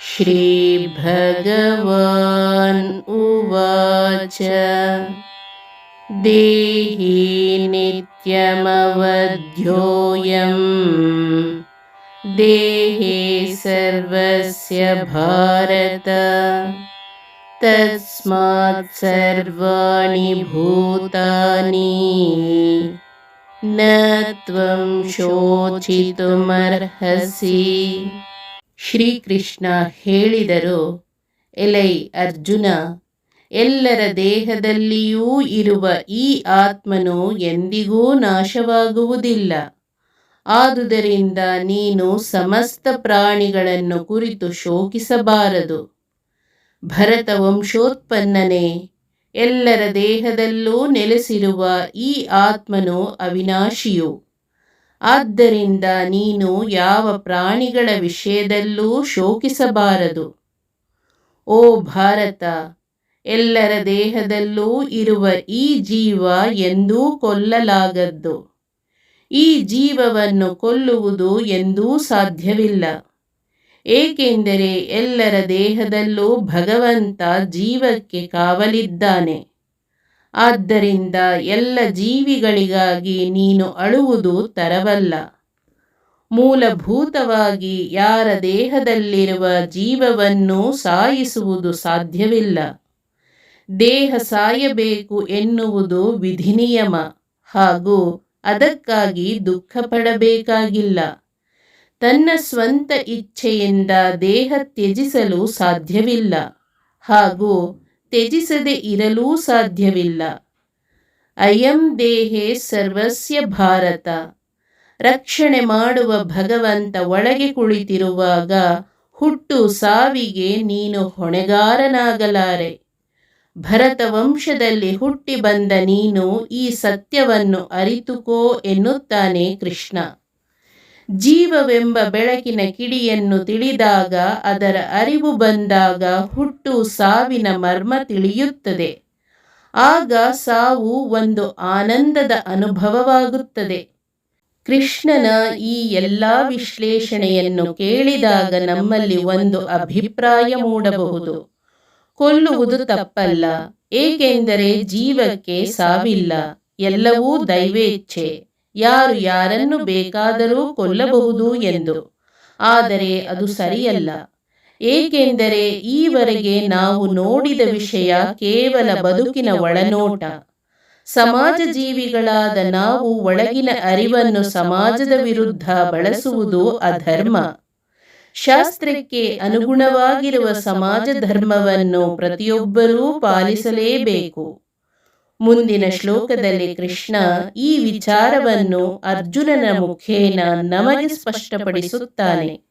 श्रीभगवान् उवाच। देहि नित्यमवध्योऽयम्। देहे सर्वस्य भारत। तस्मात् सर्वाणि भूतानि। न त्वं शोचितुमर्हसि। ಶ್ರೀಕೃಷ್ಣ ಹೇಳಿದರು, ಎಲೈ ಅರ್ಜುನ, ಎಲ್ಲರ ದೇಹದಲ್ಲಿಯೂ ಇರುವ ಈ ಆತ್ಮನು ಎಂದಿಗೂ ನಾಶವಾಗುವುದಿಲ್ಲ. ಆದುದರಿಂದ ನೀನು ಸಮಸ್ತ ಪ್ರಾಣಿಗಳನ್ನು ಕುರಿತು ಶೋಕಿಸಬಾರದು. ಭರತ ವಂಶೋತ್ಪನ್ನನೇ, ಎಲ್ಲರ ದೇಹದಲ್ಲೂ ನೆಲೆಸಿರುವ ಈ ಆತ್ಮನು ಅವಿನಾಶಿಯು. ಆದ್ದರಿಂದ ನೀನು ಯಾವ ಪ್ರಾಣಿಗಳ ವಿಷಯದಲ್ಲೂ ಶೋಕಿಸಬಾರದು. ಓ ಭಾರತ, ಎಲ್ಲರ ದೇಹದಲ್ಲೂ ಇರುವ ಈ ಜೀವ ಎಂದೂ ಕೊಲ್ಲಲಾಗದ್ದು. ಈ ಜೀವವನ್ನು ಕೊಲ್ಲುವುದು ಎಂದೂ ಸಾಧ್ಯವಿಲ್ಲ. ಏಕೆಂದರೆ ಎಲ್ಲರ ದೇಹದಲ್ಲೂ ಭಗವಂತ ಜೀವಕ್ಕೆ ಕಾವಲಿದ್ದಾನೆ. ಆದ್ದರಿಂದ ಎಲ್ಲ ಜೀವಿಗಳಿಗಾಗಿ ನೀನು ಅಳುವುದು ತರವಲ್ಲ. ಮೂಲಭೂತವಾಗಿ ಯಾರ ದೇಹದಲ್ಲಿರುವ ಜೀವವನ್ನು ಸಾಯಿಸುವುದು ಸಾಧ್ಯವಿಲ್ಲ. ದೇಹ ಸಾಯಬೇಕು ಎನ್ನುವುದು ವಿಧಿನಿಯಮ ಹಾಗೂ ಅದಕ್ಕಾಗಿ ದುಃಖ ಪಡಬೇಕಾಗಿಲ್ಲ ತನ್ನ ಸ್ವಂತ ಇಚ್ಛೆಯಿಂದ ದೇಹ ತ್ಯಜಿಸಲು ಸಾಧ್ಯವಿಲ್ಲ ಹಾಗೂ ತ್ಯಜಿಸದೆ ಇರಲೂ ಸಾಧ್ಯವಿಲ್ಲ. ಅಯಂ ದೇಹೇ ಸರ್ವಸ್ಯ ಭಾರತ. ರಕ್ಷಣೆ ಮಾಡುವ ಭಗವಂತ ಒಳಗೆ ಕುಳಿತಿರುವಾಗ ಹುಟ್ಟು ಸಾವಿಗೆ ನೀನು ಹೊಣೆಗಾರನಾಗಲಾರೆ. ಭರತ ವಂಶದಲ್ಲಿ ಹುಟ್ಟಿ ಬಂದ ನೀನು ಈ ಸತ್ಯವನ್ನು ಅರಿತುಕೋ ಎನ್ನುತ್ತಾನೆ ಕೃಷ್ಣ. ಜೀವವೆಂಬ ಬೆಳಕಿನ ಕಿಡಿಯನ್ನು ತಿಳಿದಾಗ ಅದರ ಅರಿವು ಬಂದಾಗ ಹುಟ್ಟು ಸಾವಿನ ಮರ್ಮ ತಿಳಿಯುತ್ತದೆ. ಆಗ ಸಾವು ಒಂದು ಆನಂದದ ಅನುಭವವಾಗುತ್ತದೆ. ಕೃಷ್ಣನ ಈ ಎಲ್ಲ ವಿಶ್ಲೇಷಣೆಯನ್ನು ಕೇಳಿದಾಗ ನಮ್ಮಲ್ಲಿ ಒಂದು ಅಭಿಪ್ರಾಯ ಮೂಡಬಹುದು. ಕೊಲ್ಲುವುದು ತಪ್ಪಲ್ಲ, ಏಕೆಂದರೆ ಜೀವಕ್ಕೆ ಸಾವಿಲ್ಲ, ಎಲ್ಲವೂ ದೈವೇಚ್ಛೆ. ಯಾರು ಯಾರನ್ನು ಬೇಕಾದರೂ ಕೊಲ್ಲಬಹುದು ಎಂದು. ಆದರೆ ಅದು ಸರಿಯಲ್ಲ. ಏಕೆಂದರೆ ಈವರೆಗೆ ನಾವು ನೋಡಿದ ವಿಷಯ ಕೇವಲ ಬದುಕಿನ ಒಳನೋಟ. ಸಮಾಜ ಜೀವಿಗಳಾದ ನಾವು ಒಳಗಿನ ಅರಿವನ್ನು ಸಮಾಜದ ವಿರುದ್ಧ ಬಳಸುವುದು ಅಧರ್ಮ. ಶಾಸ್ತ್ರಕ್ಕೆ ಅನುಗುಣವಾಗಿರುವ ಸಮಾಜ ಧರ್ಮವನ್ನು ಪ್ರತಿಯೊಬ್ಬರೂ ಪಾಲಿಸಲೇಬೇಕು. ಮುಂದಿನ ಶ್ಲೋಕದಲ್ಲಿ ಕೃಷ್ಣ ಈ ವಿಚಾರವನ್ನು ಅರ್ಜುನನ ಮುಖೇನ ನಮಗೆ ಸ್ಪಷ್ಟಪಡಿಸುತ್ತಾನೆ.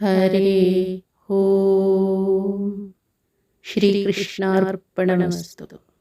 ಹರೇ ಹೋ ಶ್ರೀಕೃಷ್ಣಾರ್ಪಣಮಸ್ತು